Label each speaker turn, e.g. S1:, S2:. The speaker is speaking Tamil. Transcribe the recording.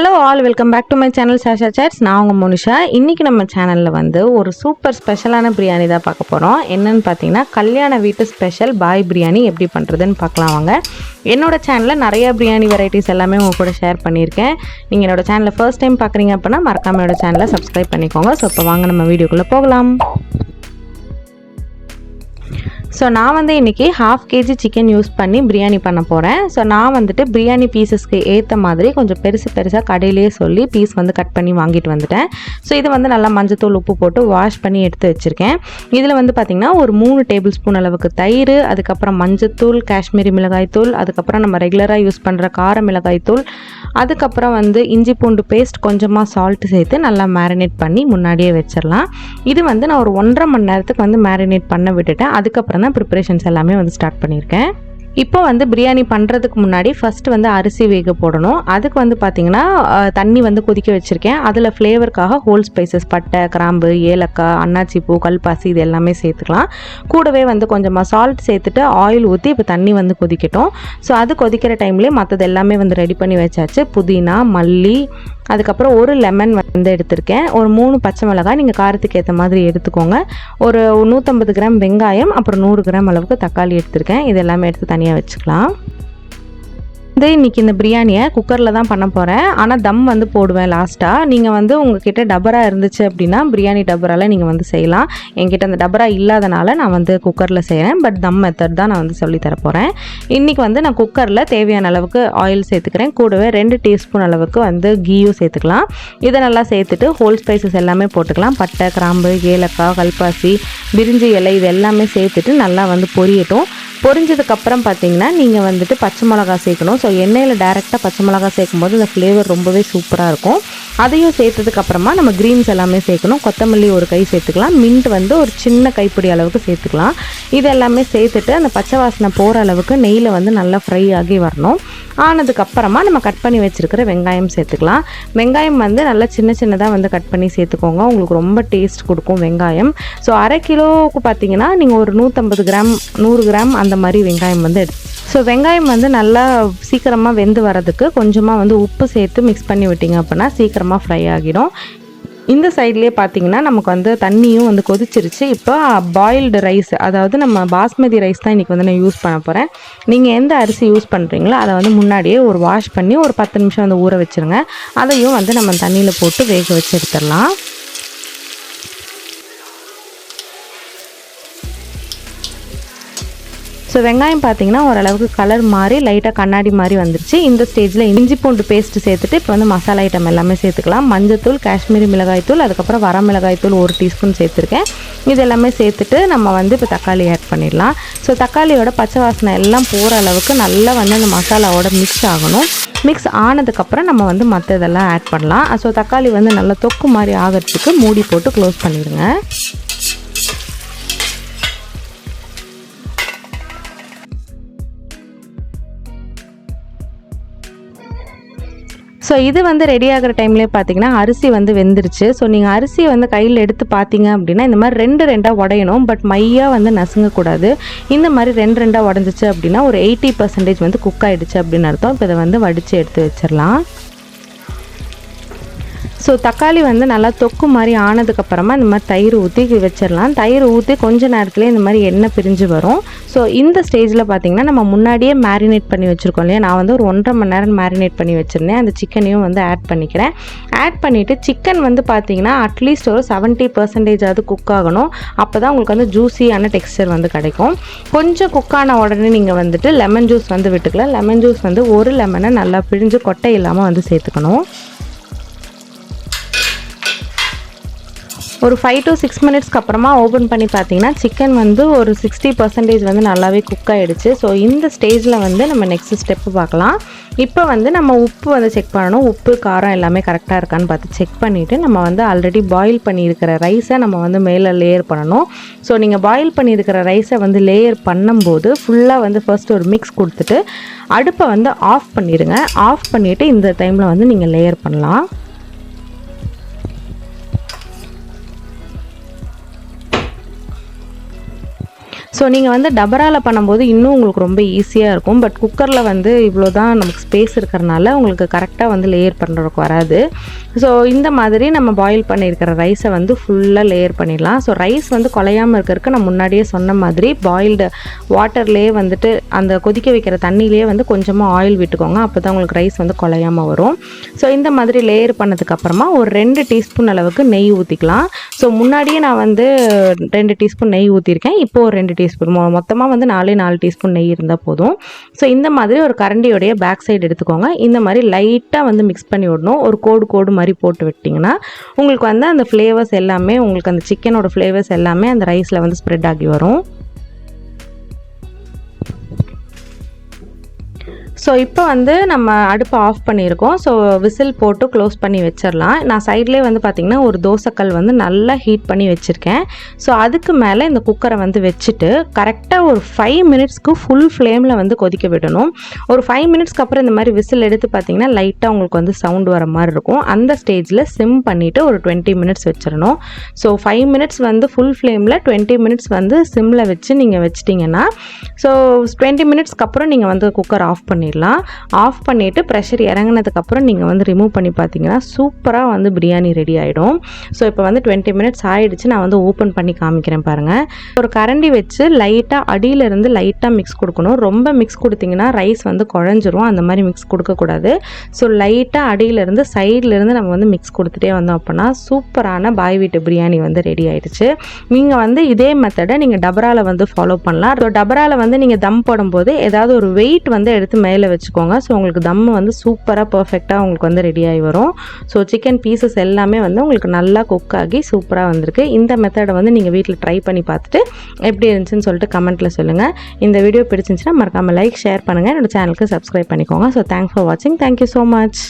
S1: Hello all welcome back to my channel Sasha chats நான் உங்கள் மோனிஷா. இன்றைக்கி நம்ம சேனலில் வந்து ஒரு சூப்பர் ஸ்பெஷலான பிரியாணி தான் பார்க்க போகிறோம் என்னென்னு பார்த்தீங்கன்னா கல்யாண வீட்டு ஸ்பெஷல் பாய் பிரியாணி எப்படி பண்ணுறதுன்னு பார்க்கலாம் வாங்க. என்னோடய சேனலில் நிறைய பிரியாணி வெரைட்டிஸ் எல்லாமே உங்கள் கூட ஷேர் பண்ணியிருக்கேன். நீங்கள் என்னோட சேனலை ஃபர்ஸ்ட் டைம் பார்க்குறீங்க அப்படின்னா மறக்காம சேனலை சப்ஸ்கிரைப் பண்ணிக்கோங்க. ஸோ இப்போ வாங்க நம்ம வீடியோக்குள்ளே போகலாம். ஸோ நான் வந்து இன்றைக்கி ஹாஃப் கேஜி சிக்கன் யூஸ் பண்ணி பிரியாணி பண்ண போகிறேன் ஸோ நான் வந்துட்டு பிரியாணி பீசஸ்க்கு ஏற்ற மாதிரி கொஞ்சம் பெருசு பெருசாக கடையிலேயே சொல்லி பீஸ் வந்து கட் பண்ணி வாங்கிட்டு வந்துட்டேன். ஸோ இது வந்து நல்லா மஞ்சத்தூள் உப்பு போட்டு வாஷ் பண்ணி எடுத்து வச்சுருக்கேன். இதில் வந்து பார்த்திங்கன்னா ஒரு மூணு டேபிள் ஸ்பூன் அளவுக்கு தயிர் அதுக்கப்புறம் மஞ்சத்தூள் காஷ்மீரி மிளகாய்த்தூள் அதுக்கப்புறம் நம்ம ரெகுலராக யூஸ் பண்ணுற கார மிளகாய்த்தூள் அதுக்கப்புறம் வந்து இஞ்சி பூண்டு பேஸ்ட் கொஞ்சமாக சால்ட் சேர்த்து நல்லா மேரினேட் பண்ணி முன்னாடியே வச்சிடலாம் இது வந்து நான் ஒரு ஒன்றரை மணி நேரத்துக்கு வந்து மேரினேட் பண்ண விட்டுட்டேன். அதுக்கப்புறம் ப்ரிப்பரேஷன்ஸ் எல்லாமே வந்து ஸ்டார்ட் பண்ணியிருக்கேன். இப்போ வந்து பிரியாணி பண்ணுறதுக்கு முன்னாடி ஃபஸ்ட்டு வந்து அரிசி வேக போடணும். அதுக்கு வந்து பார்த்திங்கன்னா தண்ணி வந்து கொதிக்க வச்சுருக்கேன். அதில் ஃப்ளேவருக்காக ஹோல் ஸ்பைசஸ் பட்டை கிராம்பு ஏலக்காய் அன்னாச்சி பூ கல்பாசி இது எல்லாமே சேர்த்துக்கலாம். கூடவே வந்து கொஞ்சமாக சால்ட் சேர்த்துட்டு ஆயில் ஊற்றி இப்போ தண்ணி வந்து கொதிக்கட்டும். ஸோ அது கொதிக்கிற டைம்லேயே மற்றது எல்லாமே வந்து ரெடி பண்ணி வச்சாச்சு. புதினா மல்லி அதுக்கப்புறம் ஒரு லெமன் வந்து எடுத்திருக்கேன். ஒரு மூணு பச்சை மிளகாய் நீங்கள் காரத்துக்கு ஏற்ற மாதிரி எடுத்துக்கோங்க. ஒரு நூற்றம்பது கிராம் வெங்காயம் அப்புறம் நூறு கிராம் அளவுக்கு தக்காளி எடுத்திருக்கேன். இது எல்லாமே எடுத்து தனியாக வச்சுக்கலாம். வந்து இன்றைக்கி இந்த பிரியாணியை குக்கரில் தான் பண்ண போகிறேன் ஆனால் தம் வந்து போடுவேன் லாஸ்ட்டாக நீங்கள் வந்து உங்ககிட்ட டபரா இருந்துச்சு அப்படின்னா பிரியாணி டபரால நீங்கள் வந்து செய்யலாம். என்கிட்ட அந்த டபரா இல்லாதனால நான் வந்து குக்கரில் செய்கிறேன் பட் தம் மெத்தட் தான் நான் வந்து சொல்லி போகிறேன் இன்றைக்கி வந்து நான் குக்கரில் தேவையான அளவுக்கு ஆயில் சேர்த்துக்கிறேன். கூடவே ரெண்டு டீஸ்பூன் அளவுக்கு வந்து கீயும் சேர்த்துக்கலாம். இதை நல்லா சேர்த்துட்டு ஹோல் ஸ்பைசஸ் எல்லாமே போட்டுக்கலாம். பட்டை கிராம்பு ஏலக்காய் கல்பாசி பிரிஞ்சி இலை இது எல்லாமே சேர்த்துட்டு நல்லா வந்து பொரியட்டும். பொரிஞ்சதுக்கப்புறம் பார்த்தீங்கன்னா நீங்கள் வந்துட்டு பச்சை மிளகா சேர்க்கணும். ஸோ எண்ணெயில் டேரெக்டாக பச்சை மிளகா சேர்க்கும்போது அந்த ஃப்ளேவர் ரொம்பவே சூப்பராக இருக்கும். அதையும் சேர்த்ததுக்கு அப்புறமா நம்ம க்ரீன்ஸ் எல்லாமே சேர்க்கணும். கொத்தமல்லி ஒரு கை சேர்த்துக்கலாம். மின்ட் வந்து ஒரு சின்ன கைப்பிடி அளவுக்கு சேர்த்துக்கலாம். இது எல்லாமே சேர்த்துட்டு அந்த பச்சை வாசனை போகிற அளவுக்கு நெய்யில் வந்து நல்லா ஃப்ரை ஆகி வரணும். ஆனதுக்கப்புறமா நம்ம கட் பண்ணி வச்சுருக்கிற வெங்காயம் சேர்த்துக்கலாம். வெங்காயம் வந்து நல்லா சின்ன சின்னதாக வந்து கட் பண்ணி சேர்த்துக்கோங்க. உங்களுக்கு ரொம்ப டேஸ்ட் கொடுக்கும் வெங்காயம். ஸோ அரை கிலோவுக்கு பார்த்தீங்கன்னா நீங்கள் ஒரு நூற்றம்பது கிராம் நூறு கிராம் அந்த மாதிரி வெங்காயம் வந்து எடுத்து ஸோ வெங்காயம் வந்து நல்லா சீக்கிரமாக வெந்து வரதுக்கு கொஞ்சமாக வந்து உப்பு சேர்த்து மிக்ஸ் பண்ணி விட்டிங்க அப்படின்னா சீக்கிரமாக ஃப்ரை ஆகிடும். இந்த சைட்லேயே பார்த்தீங்கன்னா நமக்கு வந்து தண்ணியும் வந்து கொதிச்சிருச்சு. இப்போ பாயில்டு ரைஸ் அதாவது நம்ம பாஸ்மதி ரைஸ் தான் இன்றைக்கி வந்து நான் யூஸ் பண்ண போகிறேன் நீங்கள் எந்த அரிசி யூஸ் பண்ணுறீங்களோ அதை வந்து முன்னாடியே ஒரு வாஷ் பண்ணி ஒரு பத்து நிமிஷம் வந்து ஊற வச்சுருங்க. அதையும் வந்து நம்ம தண்ணியில் போட்டு வேக வச்சு எடுத்துடலாம். ஸோ வெங்காயம் பார்த்தீங்கன்னா ஓரளவுக்கு கலர் மாறி லைட்டாக கண்ணாடி மாதிரி வந்துருச்சு. இந்த ஸ்டேஜில் இஞ்சி பூண்டு பேஸ்ட் சேர்த்துட்டு இப்போ வந்து மசாலா ஐட்டம் எல்லாமே சேர்த்துக்கலாம். மஞ்சத்தூள் காஷ்மீரி மிளகாய்த்தூள் அதுக்கப்புறம் வர மிளகாய்த்தூள் ஒரு டீஸ்பூன் சேர்த்துருக்கேன். இது எல்லாமே சேர்த்துட்டு நம்ம வந்து இப்போ தக்காளி ஆட் பண்ணிடலாம். ஸோ தக்காளியோட பச்சை வாசனை எல்லாம் போகிற அளவுக்கு நல்லா வந்து அந்த மசாலாவோட மிக்ஸ் ஆகணும். மிக்ஸ் ஆனதுக்கப்புறம் நம்ம வந்து மற்ற இதெல்லாம் ஆட் பண்ணலாம். ஸோ தக்காளி வந்து நல்லா தொக்கு மாதிரி ஆகிறதுக்கு மூடி போட்டு க்ளோஸ் பண்ணிடுங்க. ஸோ இது வந்து ரெடி ஆகிற டைம்லேயே பார்த்தீங்கன்னா அரிசி வந்து வெந்துருச்சு. ஸோ நீங்கள் அரிசியை வந்து கையில் எடுத்து பார்த்தீங்க அப்படின்னா இந்த மாதிரி ரெண்டு ரெண்டாக உடையணும். பட் மையாக வந்து நசுங்கக்கூடாது. இந்த மாதிரி ரெண்டு ரெண்டாக உடஞ்சிச்சு அப்படின்னா ஒரு எயிட்டி பர்சன்டேஜ் வந்து குக் ஆகிடுச்சு அப்படின்னு அர்த்தம். இப்போ இதை வந்து வடித்து எடுத்து வச்சிடலாம். ஸோ தக்காளி வந்து நல்லா தொக்கு மாதிரி ஆனதுக்கப்புறமா இந்த மாதிரி தயிர் ஊற்றி வச்சிடலாம் தயிர் ஊற்றி கொஞ்ச நேரத்துலேயே இந்த மாதிரி எண்ணெய் பிரிஞ்சு வரும். ஸோ இந்த ஸ்டேஜில் பார்த்திங்கன்னா நம்ம முன்னாடியே மேரினேட் பண்ணி வச்சுருக்கோம் இல்லையா? நான் வந்து ஒரு ஒன்றரை மணி நேரம் மேரினேட் பண்ணி வச்சுருந்தேன். அந்த சிக்கனையும் வந்து ஆட் பண்ணிக்கிறேன். ஆட் பண்ணிவிட்டு சிக்கன் வந்து பார்த்தீங்கன்னா அட்லீஸ்ட் ஒரு செவன்ட்டி பர்சன்டேஜாவது குக் ஆகணும். அப்போ தான் உங்களுக்கு வந்து ஜூஸியான டெக்ஸ்டர் வந்து கிடைக்கும். கொஞ்சம் குக் ஆன உடனே நீங்கள் வந்துட்டு லெமன் ஜூஸ் வந்து விட்டுக்கலாம். லெமன் ஜூஸ் வந்து ஒரு லெமனை நல்லா பிழிஞ்சு கொட்டை இல்லாமல் வந்து சேர்த்துக்கணும். ஒரு ஃபைவ் டு சிக்ஸ் மினிட்ஸ்க்கு அப்புறமா ஓப்பன் பண்ணி பார்த்தீங்கன்னா சிக்கன் வந்து ஒரு சிக்ஸ்டி பர்சன்டேஜ் வந்து நல்லாவே குக் ஆகிடுச்சு ஸோ இந்த ஸ்டேஜில் வந்து நம்ம நெக்ஸ்ட் ஸ்டெப்பு பார்க்கலாம். இப்போ வந்து நம்ம உப்பு வந்து செக் பண்ணணும். உப்பு காரம் எல்லாமே கரெக்டாக இருக்கான்னு பார்த்து செக் பண்ணிவிட்டு நம்ம வந்து ஆல்ரெடி பாயில் பண்ணியிருக்கிற ரைஸை நம்ம வந்து மேலே லேயர் பண்ணணும். ஸோ நீங்கள் பாயில் பண்ணியிருக்கிற ரைஸை வந்து லேயர் பண்ணும்போது ஃபுல்லாக வந்து ஃபர்ஸ்ட் ஒரு மிக்ஸ் கொடுத்துட்டு அடுப்பை வந்து ஆஃப் பண்ணிடுங்க. ஆஃப் பண்ணிவிட்டு இந்த டைமில் வந்து நீங்கள் லேயர் பண்ணலாம். ஸோ நீங்கள் வந்து டபராவில் பண்ணும்போது இன்னும் உங்களுக்கு ரொம்ப ஈஸியாக இருக்கும். பட் குக்கரில் வந்து இவ்வளோ தான் நமக்கு ஸ்பேஸ் இருக்கிறனால உங்களுக்கு கரெக்டாக வந்து லேயர் பண்ணுறதுக்கு வராது. ஸோ இந்த மாதிரி நம்ம பாயில் பண்ணியிருக்கிற ரைஸை வந்து ஃபுல்லாக லேயர் பண்ணிடலாம். ஸோ ரைஸ் வந்து குலையாமல் இருக்கிறதுக்கு நான் முன்னாடியே சொன்ன மாதிரி பாயில்டு வாட்டர்லேயே வந்துட்டு அந்த கொதிக்க வைக்கிற தண்ணியிலே வந்து கொஞ்சமாக ஆயில் விட்டுக்கோங்க. அப்போ தான் உங்களுக்கு ரைஸ் வந்து குலையாமல் வரும். ஸோ இந்த மாதிரி லேயர் பண்ணதுக்கப்புறமா ஒரு ரெண்டு டீஸ்பூன் அளவுக்கு நெய் ஊற்றிக்கலாம் ஸோ முன்னாடியே நான் வந்து ரெண்டு டீஸ்பூன் நெய் ஊற்றிருக்கேன் இப்போ ஒரு ரெண்டு டீஸ்பூன் மொத்தமாக வந்து நாலே நாலு டீஸ்பூன் நெய் இருந்தால் போதும். ஸோ இந்த மாதிரி ஒரு கரண்டியோடைய பேக் சைடு எடுத்துக்கோங்க. இந்த மாதிரி லைட்டாக வந்து மிக்ஸ் பண்ணி விடணும். ஒரு கோடு கோடு மாதிரி போட்டு விட்டிங்கன்னா உங்களுக்கு வந்து அந்த ஃப்ளேவர்ஸ் எல்லாமே உங்களுக்கு அந்த சிக்கனோட ஃப்ளேவர்ஸ் எல்லாமே அந்த ரைஸில் வந்து ஸ்ப்ரெட் ஆகி வரும். ஸோ இப்போ வந்து நம்ம அடுப்பை ஆஃப் பண்ணியிருக்கோம். ஸோ விசில் போட்டு க்ளோஸ் பண்ணி வச்சிடலாம் நான் சைட்லேயே வந்து பார்த்திங்கன்னா ஒரு தோசைக்கல் வந்து நல்லா ஹீட் பண்ணி வச்சுருக்கேன். ஸோ அதுக்கு மேலே இந்த குக்கரை வந்து வச்சுட்டு கரெக்டாக ஒரு ஃபைவ் மினிட்ஸ்க்கு ஃபுல் ஃப்ளேமில் வந்து கொதிக்க விடணும். ஒரு ஃபைவ் மினிட்ஸ்க்கு அப்புறம் இந்த மாதிரி விசில் எடுத்து பார்த்தீங்கன்னா லைட்டாக உங்களுக்கு வந்து சவுண்ட் வர மாதிரி இருக்கும். அந்த ஸ்டேஜில் சிம் பண்ணிவிட்டு ஒரு டுவெண்ட்டி மினிட்ஸ் வச்சிடணும் ஸோ ஃபைவ் மினிட்ஸ் வந்து ஃபுல் ஃப்ளேமில் டுவெண்ட்டி மினிட்ஸ் வந்து சிம்மில் வச்சு நீங்கள் வச்சிட்டிங்கன்னா ஸோ டுவெண்ட்டி மினிட்ஸ்க்கு அப்புறம் நீங்கள் வந்து குக்கர் ஆஃப் பண்ணிடலாம். ஆஃப் பண்ணிவிட்டு ப்ரெஷர் இறங்கினதுக்கப்புறம் நீங்கள் வந்து ரிமூவ் பண்ணி பார்த்தீங்கன்னா சூப்பராக வந்து பிரியாணி ரெடி ஆகிடும் ஸோ இப்போ வந்து டுவெண்ட்டி மினிட்ஸ் ஆகிடுச்சு நான் வந்து ஓப்பன் பண்ணி காமிக்கிறேன் பாருங்கள் ஒரு கரண்டி வச்சு லைட்டாக அடியிலேருந்து லைட்டாக மிக்ஸ் கொடுக்கணும். ரொம்ப மிக்ஸ் கொடுத்தீங்கன்னா ரைஸ் வந்து குழஞ்சிரும். அந்த மாதிரி மிக்ஸ் கொடுக்கக்கூடாது. ஸோ லைட்டாக அடியிலேருந்து சைட்லேருந்து நம்ம வந்து மிக்ஸ் கொடுத்துட்டே வந்தோம் அப்படின்னா சூப்பரான பாய் வீட்டு பிரியாணி வந்து ரெடி ஆயிடுச்சு. நீங்கள் வந்து இதே மெத்தடை நீங்கள் டபராவில் வந்து ஃபாலோ பண்ணலாம். டபராவில் வந்து நீங்கள் தம் போடும்போது ஏதாவது ஒரு வெயிட் வந்து எடுத்து மேலே வச்சுக்கோங்க. ஸோ உங்களுக்கு தம் வந்து சூப்பராக பர்ஃபெக்டாக உங்களுக்கு வந்து ரெடி ஆகி வரும். ஸோ சிக்கன் பீசஸ் எல்லாமே வந்து உங்களுக்கு நல்லா குக் ஆகி சூப்பராக வந்திருக்கு. இந்த மெத்தடை வந்து நீங்கள் வீட்டில் ட்ரை பண்ணி பார்த்துட்டு எப்படி இருந்துச்சுன்னு சொல்லிட்டு கமெண்ட்டில் சொல்லுங்கள் இந்த வீடியோ பிடிச்சிருந்துச்சுன்னா மறக்காமல் லைக் ஷேர் பண்ணுங்கள் என்னோட சேனலுக்கு சப்ஸ்கிரைப் பண்ணிக்கோங்க. ஸோ தேங்க்ஸ் ஃபார் வாட்சிங் தேங்க்யூ ஸோ மச்